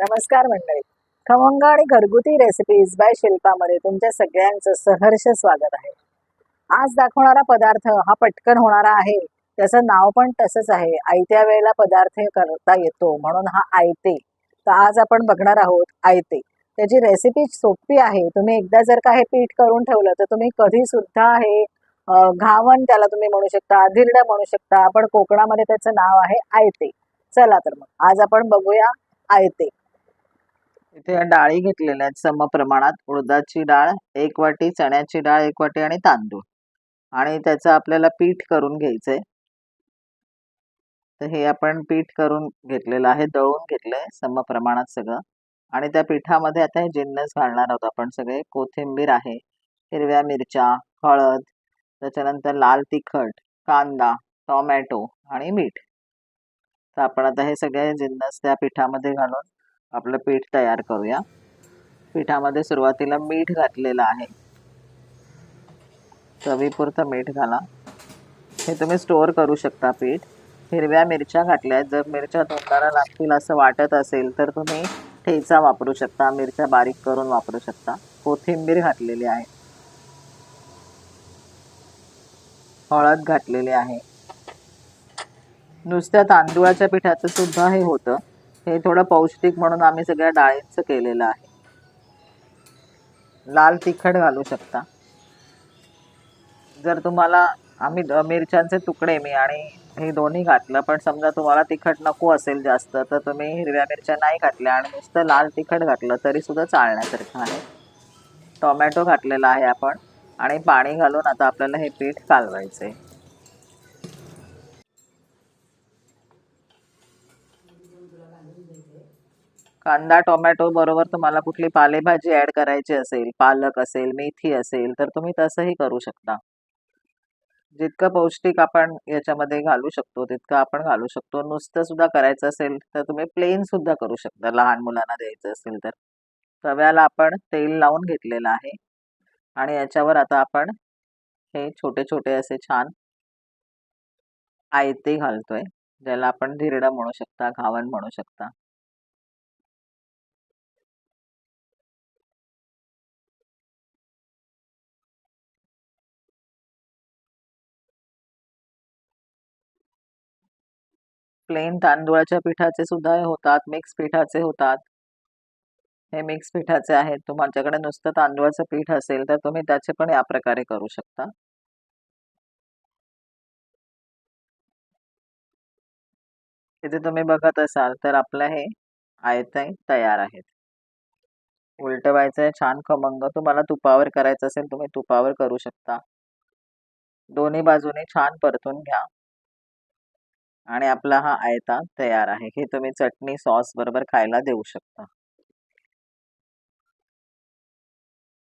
नमस्कार मंडळी. खमंग आणि घरगुती रेसिपीज बाय शिल्पामध्ये तुमच्या सगळ्यांचं सहर्ष स्वागत आहे. आज दाखवणारा पदार्थ हा पटकन होणारा आहे. त्याचं नाव पण तसंच आहे. आयत्या वेळेला पदार्थ करता येतो म्हणून हा आयते. तर आज आपण बघणार आहोत आयते. त्याची रेसिपी सोपी आहे. तुम्ही एकदा जर का हे पीठ करून ठेवलं तर तुम्ही कधी सुद्धा हे घावन त्याला तुम्ही म्हणू शकता धिरड म्हणू शकता. पण कोकणामध्ये त्याचं नाव आहे आयते. चला तर मग आज आपण बघूया आयते. इथे या डाळी घेतलेल्या आहेत. सम प्रमाणात उडदाची डाळ एक वाटी चण्याची डाळ एक वाटी आणि तांदूळ. आणि त्याचं आपल्याला पीठ करून घ्यायचंय. तर हे आपण पीठ करून घेतलेलं आहे दळून घेतलंय सम प्रमाणात सगळं. आणि त्या पिठामध्ये आता हे जिन्नस घालणार आहोत आपण सगळे. कोथिंबीर आहे हिरव्या मिरच्या हळद त्याच्यानंतर लाल तिखट कांदा टोमॅटो आणि मीठ. तर आपण आता हे सगळे जिन्नस त्या पिठामध्ये घालून आपलं पीठ तयार करूया. पिठामध्ये सुरुवातीला मीठ घातलेलं आहे. चवीपुरतं मीठ घाला. हे तुम्ही स्टोअर करू शकता पीठ. हिरव्या मिरच्या घातल्या जर मिरच्या तोंडाला लागतील असं वाटत असेल तर तुम्ही ठेचा वापरू शकता. मिरच्या बारीक करून वापरू शकता. कोथिंबीर घातलेली आहे. हळद घातलेली आहे. नुसत्या तांदूळाच्या पिठाचं सुद्धा हे होतं. हे थोडं पौष्टिक म्हणून आम्ही सगळ्या डाळींचं केलेलं आहे. लाल तिखट घालू शकता. जर तुम्हाला आम्ही द- मिरच्यांचे तुकडे मी आणि हे दोन्ही घातलं पण समजा तुम्हाला तिखट नको असेल जास्त तर तुम्ही हिरव्या मिरच्या नाही घातल्या आणि नुसतं लाल तिखट घातलं तरी सुद्धा चालण्यासारखं आहे. टोमॅटो घातलेला आहे आपण आणि पाणी घालून आता आपल्याला हे पीठ कालवायचं आहे कांदा टोमॅटो बरोबर तुम्हाला कुठली पालेभाजी ऍड करायची असेल पालक असेल मेथी असेल तर तुम्ही तसंही करू शकता. जितकं पौष्टिक आपण याच्यामध्ये घालू शकतो तितकं आपण घालू शकतो. नुसतं सुद्धा करायचं असेल तर तुम्ही प्लेन सुद्धा करू शकता. लहान मुलांना द्यायचं असेल तर. तव्याला आपण तेल लावून घेतलेलं आहे. आणि याच्यावर आता आपण हे छोटे छोटे असे छान आयते घालतोय ज्याला आपण धिरडं म्हणू शकता घावन म्हणू शकता. प्लेन तांदूळाच्या पिठाचे सुद्धा हे होतात मिक्स पिठाचे होतात. हे मिक्स पिठाचे आहेत. तुमच्याकडे नुसतं तांदूळाचं पीठ असेल तर तुम्ही त्याचे पण या प्रकारे करू शकता. इथे तुम्ही बघत असाल तर आपलं हे आयते तयार आहेत. उलटवायचं छान खमंग. तुम्हाला तुपावर करायचं असेल तुम्ही तुपावर करू शकता. दोन्ही बाजूने छान परतून घ्या. आणि आपला हा आयता तयार आहे. हे तुम्ही चटणी सॉस बरोबर खायला देऊ शकता.